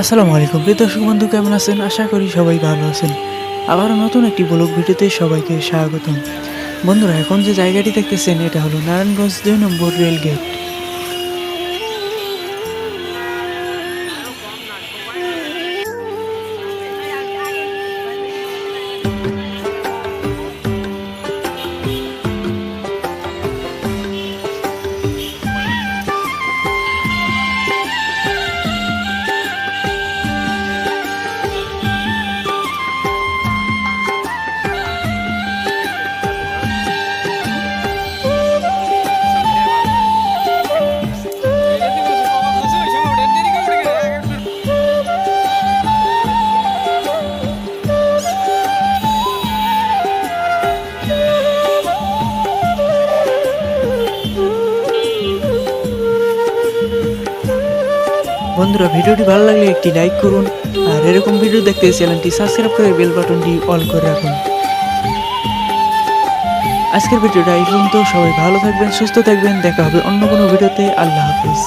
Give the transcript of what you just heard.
আসসালামু আলাইকুম। প্রিয় দর্শক বন্ধু, কেমন আছেন? আশা করি সবাই ভালো আছেন। আবার নতুন একটি ব্লগ ভিডিওতে সবাইকে স্বাগতম। বন্ধুরা, এখন যে জায়গাটি দেখতেছেন, এটা হলো নারায়ণগঞ্জ দুই নম্বর রেল গেট। বন্ধুরা, ভিডিওটি ভালো লাগলে একটি লাইক করুন আর এরকম ভিডিও দেখতে চ্যানেলটি সাবস্ক্রাইব করে বেল বাটনটি অল করে রাখুন। আজকের ভিডিওটা এই পর্যন্ত। সবাই ভালো থাকবেন, সুস্থ থাকবেন। দেখা হবে অন্য কোনো ভিডিওতে আল্লাহ হাফিজ।